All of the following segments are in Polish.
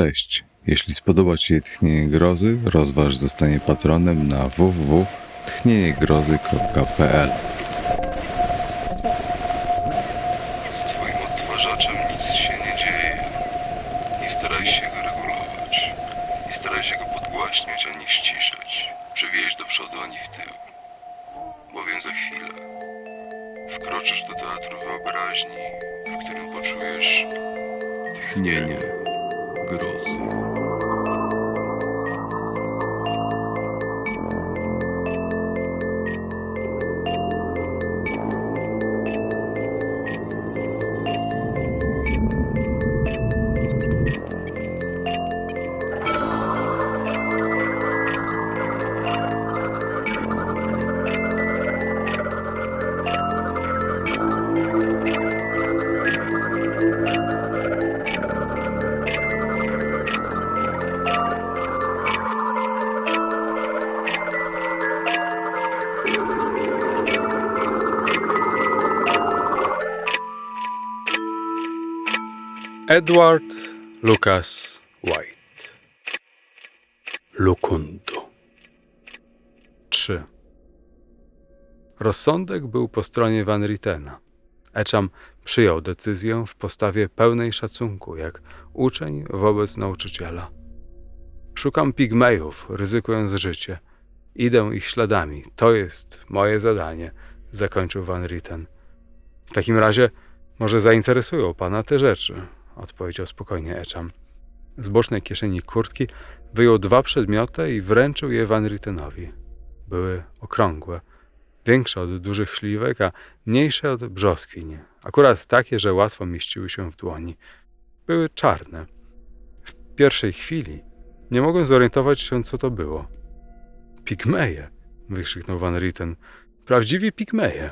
Cześć. Jeśli spodoba Ci się Tchnienie Grozy, rozważ zostanie patronem na www.tchnieniegrozy.pl Z Twoim odtwarzaczem nic się nie dzieje. Nie staraj się go regulować. Nie staraj się go podgłaśniać ani ściszać. Przewieźć do przodu ani w tył. Bowiem za chwilę wkroczysz do teatru wyobraźni, w którym poczujesz tchnienie Edward Lucas White Lukundu 3 Rozsądek był po stronie Van Ritena. Eczam przyjął decyzję w postawie pełnej szacunku, jak uczeń wobec nauczyciela. Szukam pigmejów, ryzykując życie. Idę ich śladami. To jest moje zadanie, zakończył Van Riten. W takim razie może zainteresują pana te rzeczy, odpowiedział spokojnie Eczam. Z bocznej kieszeni kurtki wyjął dwa przedmioty i wręczył je Van Rittenowi. Były okrągłe, większe od dużych śliwek, a mniejsze od brzoskwiń. Akurat takie, że łatwo mieściły się w dłoni. Były czarne. W pierwszej chwili nie mogłem zorientować się, co to było. Pigmeje! wykrzyknął Van Ritten. Prawdziwi pigmeje!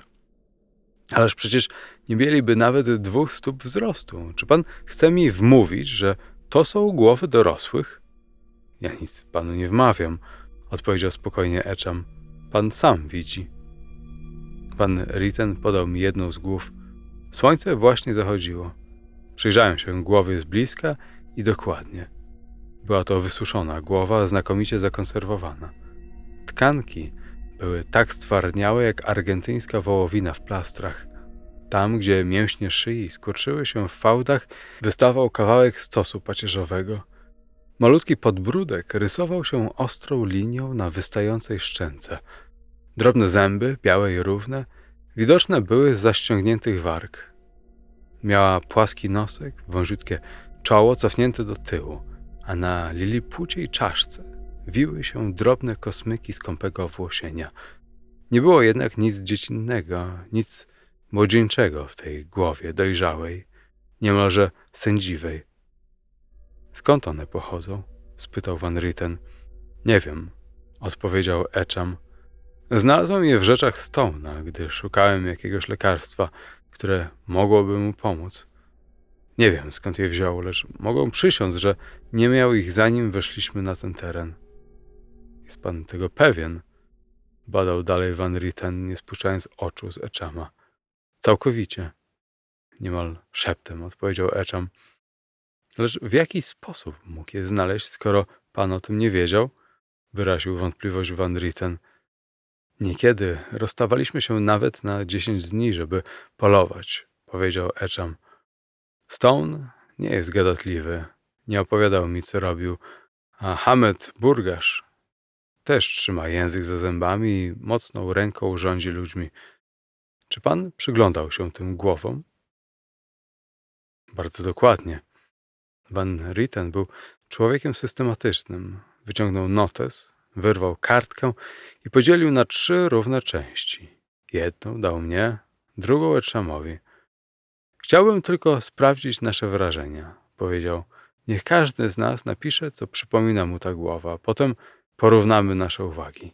Ależ przecież nie mieliby nawet dwóch stóp wzrostu. Czy pan chce mi wmówić, że to są głowy dorosłych? Ja nic panu nie wmawiam, odpowiedział spokojnie Eczam. Pan sam widzi. Pan Ritten podał mi jedną z głów. Słońce właśnie zachodziło. Przyjrzałem się głowie z bliska i dokładnie. Była to wysuszona głowa, znakomicie zakonserwowana. Tkanki były tak stwardniałe jak argentyńska wołowina w plastrach. Tam, gdzie mięśnie szyi skurczyły się w fałdach, wystawał kawałek stosu pacierzowego. Malutki podbródek rysował się ostrą linią na wystającej szczęce. Drobne zęby, białe i równe, widoczne były z zaściągniętych warg. Miała płaski nosek, wąziutkie czoło cofnięte do tyłu, a na lilipuciej czaszce wiły się drobne kosmyki skąpego włosienia. Nie było jednak nic dziecinnego, nic młodzieńczego w tej głowie dojrzałej, niemalże sędziwej. Skąd one pochodzą? spytał Van Ritten. Nie wiem, odpowiedział Eczam. Znalazłem je w rzeczach Stone'a, gdy szukałem jakiegoś lekarstwa, które mogłoby mu pomóc. Nie wiem, skąd je wziął, lecz mogą przysiąc, że nie miał ich zanim weszliśmy na ten teren. Jest pan tego pewien? Badał dalej Van Ritten, nie spuszczając oczu z Eczama. Całkowicie. Niemal szeptem odpowiedział Eczam. Lecz w jaki sposób mógł je znaleźć, skoro pan o tym nie wiedział? Wyraził wątpliwość Van Ritten. Niekiedy rozstawaliśmy się nawet na dziesięć dni, żeby polować, powiedział Eczam. Stone nie jest gadatliwy. Nie opowiadał mi, co robił. A Hamed Burgasz też trzyma język za zębami i mocną ręką rządzi ludźmi. Czy pan przyglądał się tym głowom? Bardzo dokładnie. Van Ritten był człowiekiem systematycznym. Wyciągnął notes, wyrwał kartkę i podzielił na trzy równe części. Jedną dał mnie, drugą Eczamowi. Chciałbym tylko sprawdzić nasze wrażenia, powiedział. Niech każdy z nas napisze, co przypomina mu ta głowa. Potem porównamy nasze uwagi.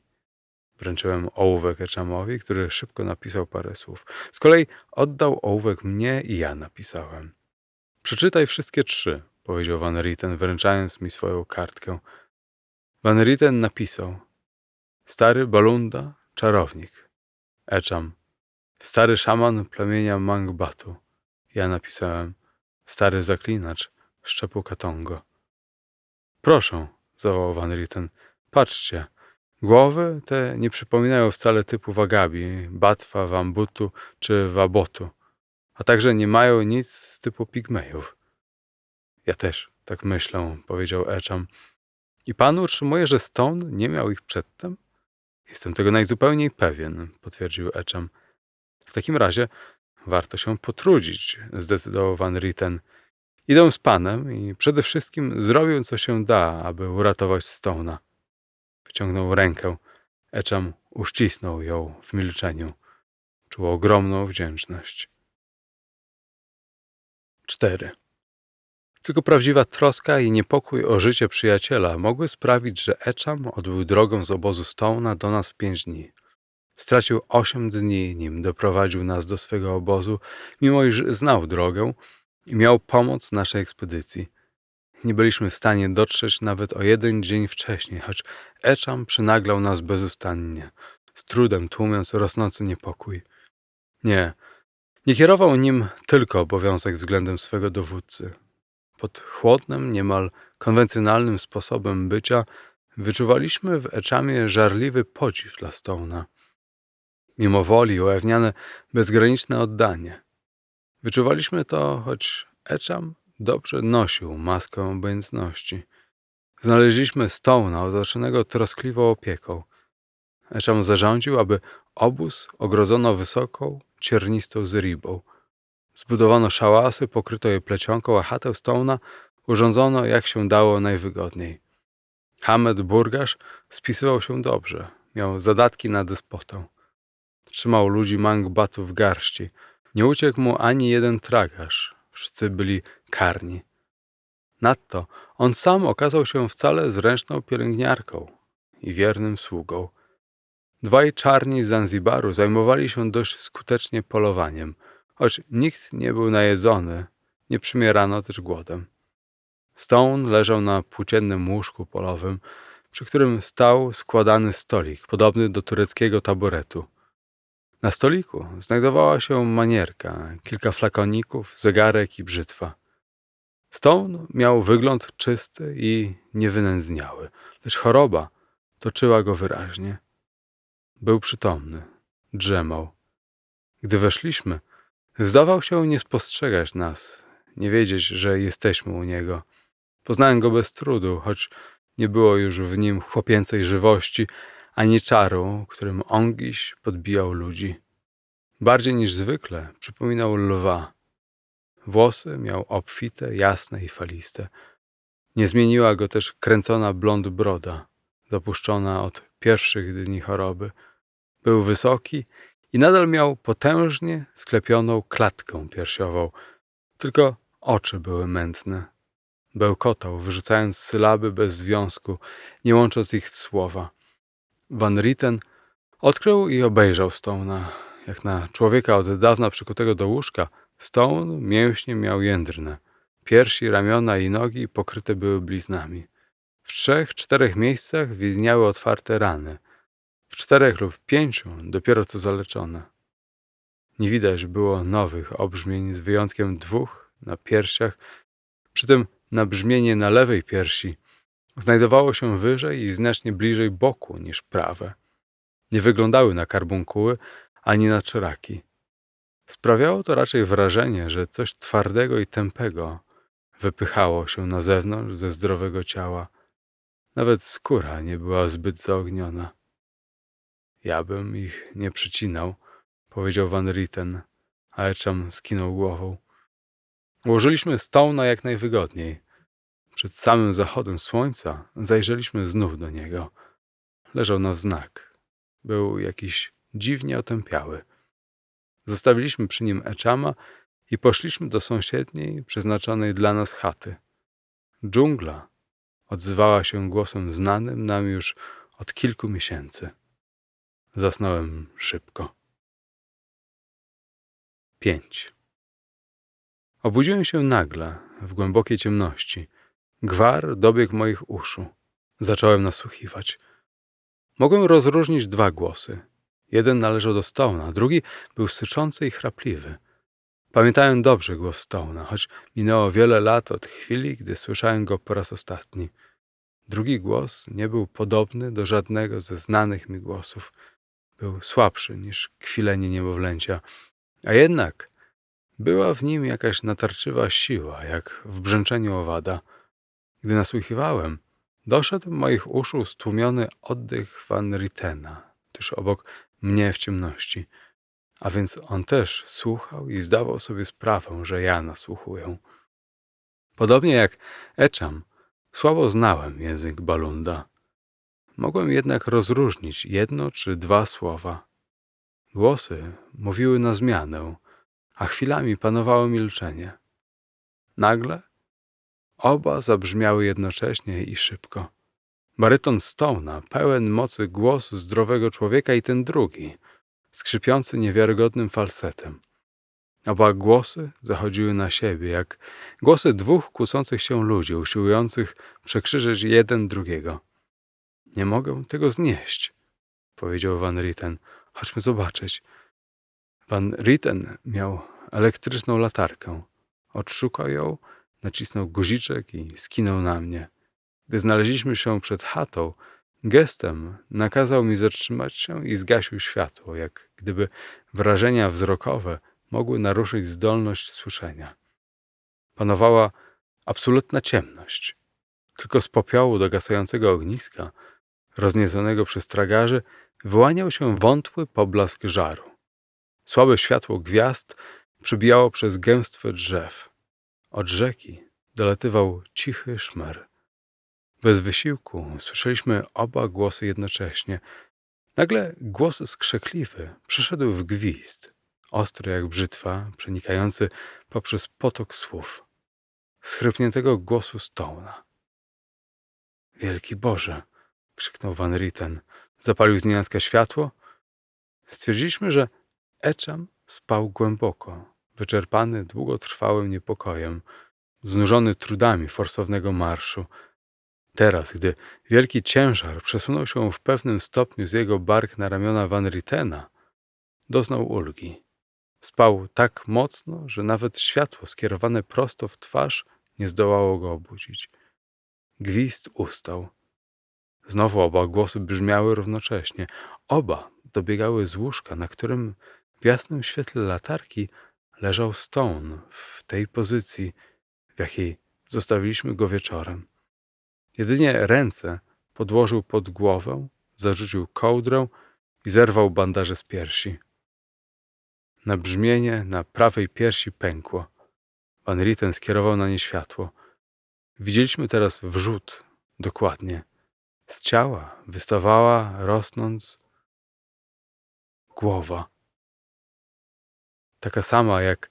Wręczyłem ołówek Eczamowi, który szybko napisał parę słów. Z kolei oddał ołówek mnie i ja napisałem. Przeczytaj wszystkie trzy, powiedział Van Ritten, wręczając mi swoją kartkę. Van Ritten napisał Stary Balunda, czarownik. Eczam. Stary szaman plemienia Mangbatu. Ja napisałem Stary zaklinacz szczepu Katongo. Proszę, zawołał Van Ritten. Patrzcie. Głowy te nie przypominają wcale typu wagabi, batwa, wambutu czy wabotu, a także nie mają nic z typu pigmejów. Ja też tak myślę, powiedział Eczam. I pan utrzymuje, że Stone nie miał ich przedtem? Jestem tego najzupełniej pewien, potwierdził Eczam. W takim razie warto się potrudzić, zdecydował Van Ritten. Idę z panem i przede wszystkim zrobię, co się da, aby uratować Stone'a. Wyciągnął rękę. Eczam uścisnął ją w milczeniu. Czuł ogromną wdzięczność. 4. Tylko prawdziwa troska i niepokój o życie przyjaciela mogły sprawić, że Eczam odbył drogę z obozu Stone'a do nas w pięć dni. Stracił osiem dni, nim doprowadził nas do swego obozu, mimo iż znał drogę i miał pomoc naszej ekspedycji. Nie byliśmy w stanie dotrzeć nawet o jeden dzień wcześniej, choć Eczam przynaglał nas bezustannie, z trudem tłumiąc rosnący niepokój. Nie, nie kierował nim tylko obowiązek względem swego dowódcy. Pod chłodnym, niemal konwencjonalnym sposobem bycia wyczuwaliśmy w Eczamie żarliwy podziw dla Stone'a. Mimo woli ujawniane bezgraniczne oddanie. Wyczuwaliśmy to, choć Eczam dobrze nosił maskę obojętności. Znaleźliśmy Stone'a otoczonego troskliwą opieką. Eczam zarządził, aby obóz ogrodzono wysoką, ciernistą zribą. Zbudowano szałasy, pokryto je plecionką, a chatę Stone'a urządzono jak się dało najwygodniej. Hamed Burgasz spisywał się dobrze. Miał zadatki na despotę. Trzymał ludzi mangbatu w garści. Nie uciekł mu ani jeden tragarz. Wszyscy byli karni. Nadto on sam okazał się wcale zręczną pielęgniarką i wiernym sługą. Dwaj czarni z Zanzibaru zajmowali się dość skutecznie polowaniem, choć nikt nie był najedzony, nie przymierano też głodem. Stone leżał na płóciennym łóżku polowym, przy którym stał składany stolik, podobny do tureckiego taboretu. Na stoliku znajdowała się manierka, kilka flakoników, zegarek i brzytwa. Stone miał wygląd czysty i niewynędzniały, lecz choroba toczyła go wyraźnie. Był przytomny, drzemał. Gdy weszliśmy, zdawał się nie spostrzegać nas, nie wiedzieć, że jesteśmy u niego. Poznałem go bez trudu, choć nie było już w nim chłopięcej żywości, ani czaru, którym ongiś podbijał ludzi. Bardziej niż zwykle przypominał lwa. Włosy miał obfite, jasne i faliste. Nie zmieniła go też kręcona blond broda, dopuszczona od pierwszych dni choroby. Był wysoki i nadal miał potężnie sklepioną klatkę piersiową, tylko oczy były mętne. Bełkotał, wyrzucając sylaby bez związku, nie łącząc ich w słowa. Van Ritten odkrył i obejrzał Stone'a. Jak na człowieka od dawna przykutego do łóżka, Stone mięśnie miał jędrne. Piersi, ramiona i nogi pokryte były bliznami. W trzech, czterech miejscach widniały otwarte rany. W czterech lub pięciu dopiero co zaleczone. Nie widać było nowych obrzmień z wyjątkiem dwóch na piersiach, przy tym nabrzmienie na lewej piersi znajdowało się wyżej i znacznie bliżej boku niż prawe. Nie wyglądały na karbunkuły ani na czeraki. Sprawiało to raczej wrażenie, że coś twardego i tępego wypychało się na zewnątrz ze zdrowego ciała. Nawet skóra nie była zbyt zaogniona. Ja bym ich nie przycinał, powiedział Van Ritten, a Eczam skinął głową. Ułożyliśmy stoł na jak najwygodniej. Przed samym zachodem słońca zajrzeliśmy znów do niego. Leżał na wznak. Był jakiś dziwnie otępiały. Zostawiliśmy przy nim Eczama i poszliśmy do sąsiedniej, przeznaczonej dla nas chaty. Dżungla odzywała się głosem znanym nam już od kilku miesięcy. Zasnąłem szybko. 5. Obudziłem się nagle, w głębokiej ciemności. Gwar dobiegł moich uszu. Zacząłem nasłuchiwać. Mogłem rozróżnić dwa głosy. Jeden należał do Stone'a, drugi był syczący i chrapliwy. Pamiętałem dobrze głos Stone'a, choć minęło wiele lat od chwili, gdy słyszałem go po raz ostatni. Drugi głos nie był podobny do żadnego ze znanych mi głosów. Był słabszy niż kwilenie niemowlęcia, a jednak była w nim jakaś natarczywa siła, jak w brzęczeniu owada. Gdy nasłuchiwałem, doszedł do moich uszu stłumiony oddech Van Ritena, tuż obok mnie w ciemności. A więc on też słuchał i zdawał sobie sprawę, że ja nasłuchuję. Podobnie jak Eczam, słabo znałem język Balunda. Mogłem jednak rozróżnić jedno czy dwa słowa. Głosy mówiły na zmianę, a chwilami panowało milczenie. Nagle oba zabrzmiały jednocześnie i szybko. Baryton Stone'a, pełen mocy głos zdrowego człowieka i ten drugi, skrzypiący niewiarygodnym falsetem. Oba głosy zachodziły na siebie, jak głosy dwóch kłócących się ludzi, usiłujących przekrzyżeć jeden drugiego. Nie mogę tego znieść, powiedział Van Ritten. Chodźmy zobaczyć. Van Ritten miał elektryczną latarkę. Odszukał ją, nacisnął guziczek i skinął na mnie. Gdy znaleźliśmy się przed chatą, gestem nakazał mi zatrzymać się i zgasił światło, jak gdyby wrażenia wzrokowe mogły naruszyć zdolność słyszenia. Panowała absolutna ciemność. Tylko z popiołu dogasającego ogniska, roznieconego przez tragarzy, wyłaniał się wątły poblask żaru. Słabe światło gwiazd przybijało przez gęstwę drzew. Od rzeki dolatywał cichy szmer. Bez wysiłku słyszeliśmy oba głosy jednocześnie. Nagle głos skrzekliwy przeszedł w gwizd, ostry jak brzytwa, przenikający poprzez potok słów. Schrypniętego głosu Stone'a. Wielki Boże! krzyknął Van Ritten. Zapalił z nienacka światło. Stwierdziliśmy, że Eczam spał głęboko, wyczerpany długotrwałym niepokojem, znużony trudami forsownego marszu. Teraz, gdy wielki ciężar przesunął się w pewnym stopniu z jego bark na ramiona Van Rittena, doznał ulgi. Spał tak mocno, że nawet światło skierowane prosto w twarz nie zdołało go obudzić. Gwizd ustał. Znowu oba głosy brzmiały równocześnie. Oba dobiegały z łóżka, na którym w jasnym świetle latarki leżał Stone w tej pozycji, w jakiej zostawiliśmy go wieczorem. Jedynie ręce podłożył pod głowę, zarzucił kołdrę i zerwał bandaże z piersi. Na brzmienie na prawej piersi pękło. Van Ritten skierował na nie światło. Widzieliśmy teraz wrzód, dokładnie. Z ciała wystawała, rosnąc, głowa. Taka sama jak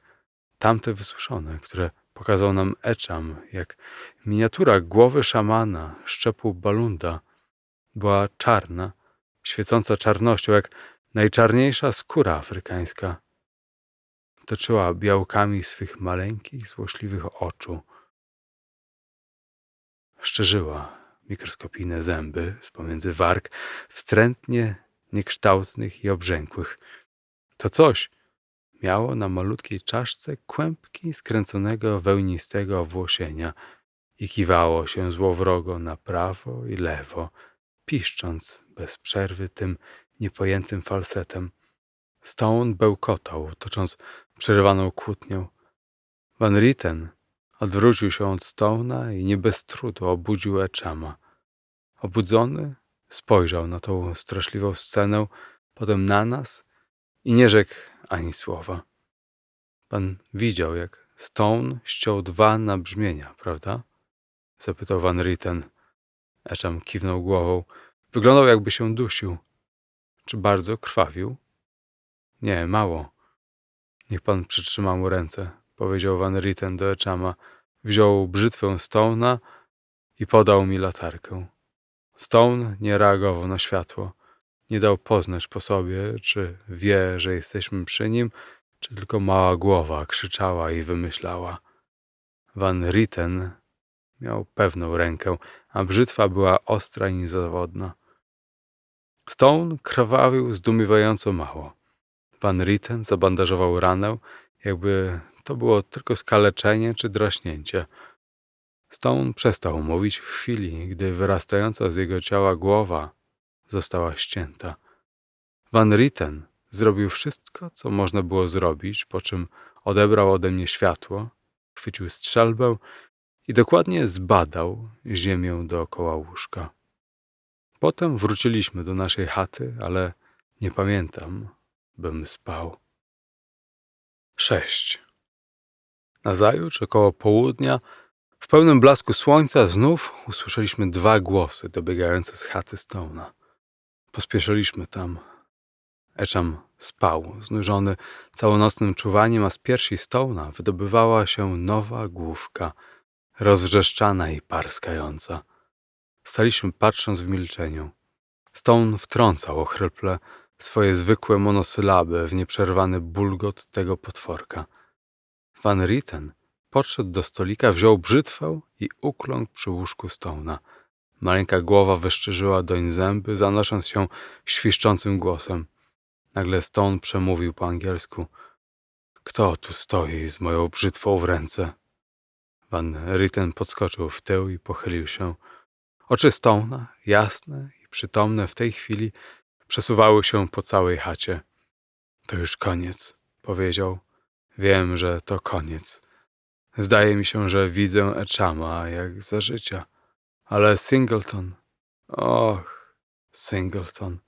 tamte wysłuszone, które pokazał nam Eczam, jak miniatura głowy szamana szczepu Balunda. Była czarna, świecąca czarnością, jak najczarniejsza skóra afrykańska. Toczyła białkami swych maleńkich, złośliwych oczu. Szczerzyła mikroskopijne zęby z pomiędzy warg, wstrętnie niekształtnych i obrzękłych. To coś miało na malutkiej czaszce kłębki skręconego wełnistego owłosienia i kiwało się złowrogo na prawo i lewo, piszcząc bez przerwy tym niepojętym falsetem. Stone bełkotał, tocząc przerywaną kłótnią. Van Ritten odwrócił się od Stone'a i nie bez trudu obudził Eczama. Obudzony spojrzał na tą straszliwą scenę, potem na nas i nie rzekł ani słowa. Pan widział, jak Stone ściął dwa nabrzmienia, prawda? Zapytał Van Ritten. Eczam kiwnął głową. Wyglądał, jakby się dusił. Czy bardzo krwawił? Nie, mało. Niech pan przytrzyma mu ręce, powiedział Van Ritten do Eczama. Wziął brzytwę Stone'a i podał mi latarkę. Stone nie reagował na światło. Nie dał poznać po sobie, czy wie, że jesteśmy przy nim, czy tylko mała głowa krzyczała i wymyślała. Van Ritten miał pewną rękę, a brzytwa była ostra i niezawodna. Stone krwawił zdumiewająco mało. Van Ritten zabandażował ranę, jakby to było tylko skaleczenie czy draśnięcie. Stone przestał mówić w chwili, gdy wyrastająca z jego ciała głowa została ścięta. Van Ritten zrobił wszystko, co można było zrobić, po czym odebrał ode mnie światło, chwycił strzelbę i dokładnie zbadał ziemię dookoła łóżka. Potem wróciliśmy do naszej chaty, ale nie pamiętam, bym spał. 6. Nazajutrz, około południa, w pełnym blasku słońca znów usłyszeliśmy dwa głosy dobiegające z chaty Stone'a. Pospieszyliśmy tam. Eczam spał, znużony całonocnym czuwaniem, a z piersi Stone'a wydobywała się nowa główka, rozwrzeszczana i parskająca. Staliśmy patrząc w milczeniu. Stone wtrącał ochryple swoje zwykłe monosylaby w nieprzerwany bulgot tego potworka. Van Ritten podszedł do stolika, wziął brzytwę i ukląkł przy łóżku Stone'a. Maleńka głowa wyszczerzyła doń zęby, zanosząc się świszczącym głosem. Nagle Stone przemówił po angielsku. Kto tu stoi z moją brzytwą w ręce? Van Ritten podskoczył w tył i pochylił się. Oczy Stone'a, jasne i przytomne w tej chwili, przesuwały się po całej chacie. To już koniec, powiedział. Wiem, że to koniec. Zdaje mi się, że widzę Echama jak za życia. Ale Singleton, och, Singleton,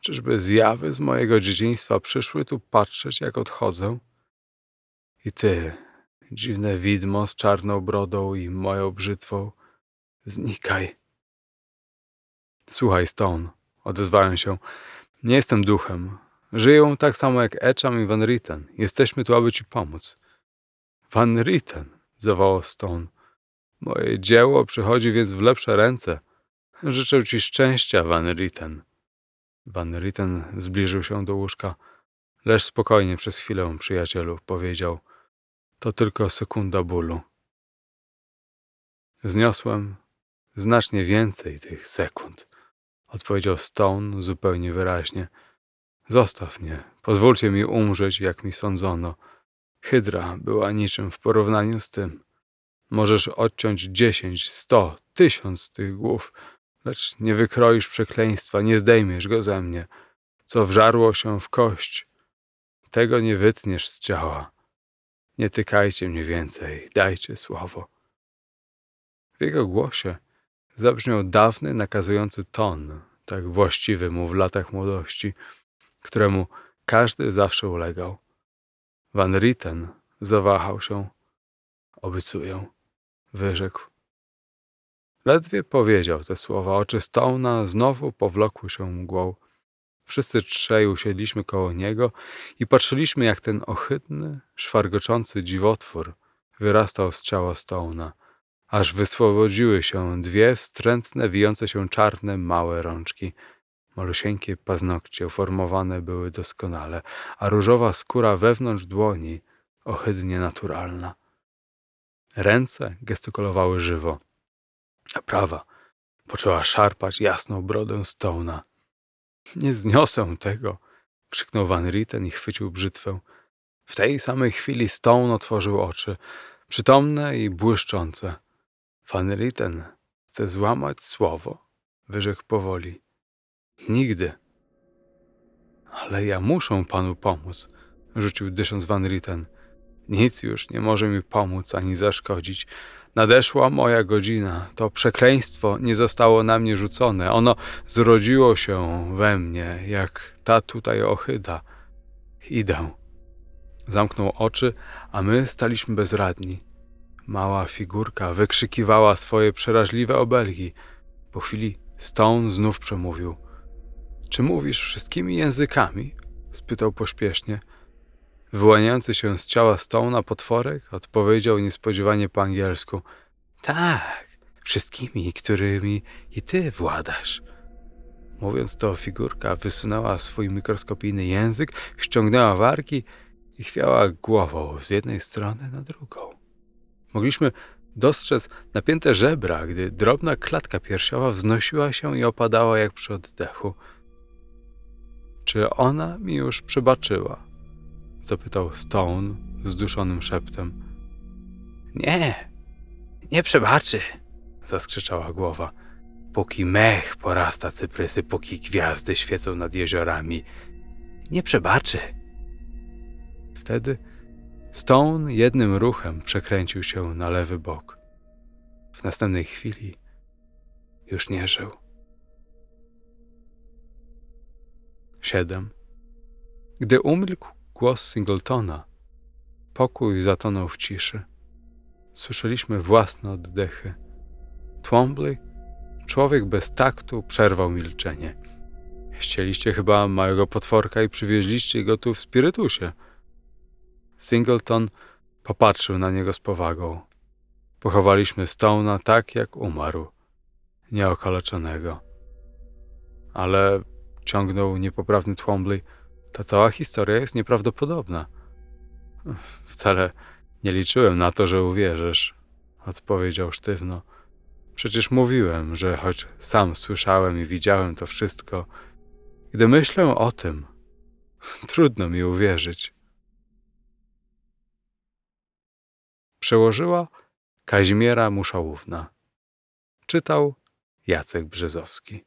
czyżby zjawy z mojego dzieciństwa przyszły tu patrzeć, jak odchodzę? I ty, dziwne widmo z czarną brodą i moją brzytwą, znikaj. Słuchaj, Stone, odezwałem się, nie jestem duchem. Żyją tak samo jak Echam i Van Ritten. Jesteśmy tu, aby ci pomóc. Van Ritten, zawołał Stone. Moje dzieło przychodzi więc w lepsze ręce. Życzę ci szczęścia, Van Ritten. Van Ritten zbliżył się do łóżka. Leż spokojnie przez chwilę, przyjacielu, powiedział. To tylko sekunda bólu. Zniosłem znacznie więcej tych sekund, odpowiedział Stone zupełnie wyraźnie. Zostaw mnie, pozwólcie mi umrzeć, jak mi sądzono. Hydra była niczym w porównaniu z tym. Możesz odciąć dziesięć, sto, tysiąc tych głów, lecz nie wykroisz przekleństwa, nie zdejmiesz go ze mnie. Co wżarło się w kość, tego nie wytniesz z ciała. Nie tykajcie mnie więcej, dajcie słowo. W jego głosie zabrzmiał dawny, nakazujący ton, tak właściwy mu w latach młodości, któremu każdy zawsze ulegał. Van Ritten zawahał się. Obiecuję, wyrzekł. Ledwie powiedział te słowa, oczy Stone'a znowu powlokły się mgłą. Wszyscy trzej usiedliśmy koło niego i patrzyliśmy, jak ten ohydny, szwargoczący dziwotwór wyrastał z ciała Stone'a, aż wyswobodziły się dwie wstrętne, wijące się czarne, małe rączki. Malusieńkie paznokcie uformowane były doskonale, a różowa skóra wewnątrz dłoni ohydnie naturalna. Ręce gestykulowały żywo, a prawa poczęła szarpać jasną brodę Stone'a. Nie zniosę tego, krzyknął Van Ritten i chwycił brzytwę. W tej samej chwili Stone otworzył oczy, przytomne i błyszczące. Van Ritten chce złamać słowo, wyrzekł powoli. Nigdy. Ale ja muszę panu pomóc, rzucił dysząc Van Ritten. Nic już nie może mi pomóc ani zaszkodzić. Nadeszła moja godzina. To przekleństwo nie zostało na mnie rzucone. Ono zrodziło się we mnie, jak ta tutaj ochyda. Idę. Zamknął oczy, a my staliśmy bezradni. Mała figurka wykrzykiwała swoje przeraźliwe obelgi. Po chwili Stone znów przemówił. Czy mówisz wszystkimi językami? spytał pośpiesznie. Wyłaniający się z ciała Stone'a potworek odpowiedział niespodziewanie po angielsku. Tak, wszystkimi, którymi i ty władasz. Mówiąc to, figurka wysunęła swój mikroskopijny język, ściągnęła wargi i chwiała głową z jednej strony na drugą. Mogliśmy dostrzec napięte żebra, gdy drobna klatka piersiowa wznosiła się i opadała jak przy oddechu. Czy ona mi już przebaczyła? Zapytał Stone zduszonym szeptem. Nie, Nie przebaczy, zaskrzeczała głowa. Póki mech porasta cyprysy, póki gwiazdy świecą nad jeziorami, nie przebaczy. Wtedy Stone jednym ruchem przekręcił się na lewy bok. W następnej chwili już nie żył. Siedem. Gdy umilkł głos Singletona, pokój zatonął w ciszy. Słyszeliśmy własne oddechy. Twombly, człowiek bez taktu, przerwał milczenie. Chcieliście chyba małego potworka i przywieźliście go tu w spirytusie. Singleton popatrzył na niego z powagą. Pochowaliśmy Stone'a tak, jak umarł, nieokaleczonego. Ale, ciągnął niepoprawny Twombly, ta cała historia jest nieprawdopodobna. Wcale nie liczyłem na to, że uwierzysz, odpowiedział sztywno. Przecież mówiłem, że choć sam słyszałem i widziałem to wszystko, gdy myślę o tym, trudno mi uwierzyć. Przełożyła Kazimiera Muszałówna. Czytał Jacek Brzezowski.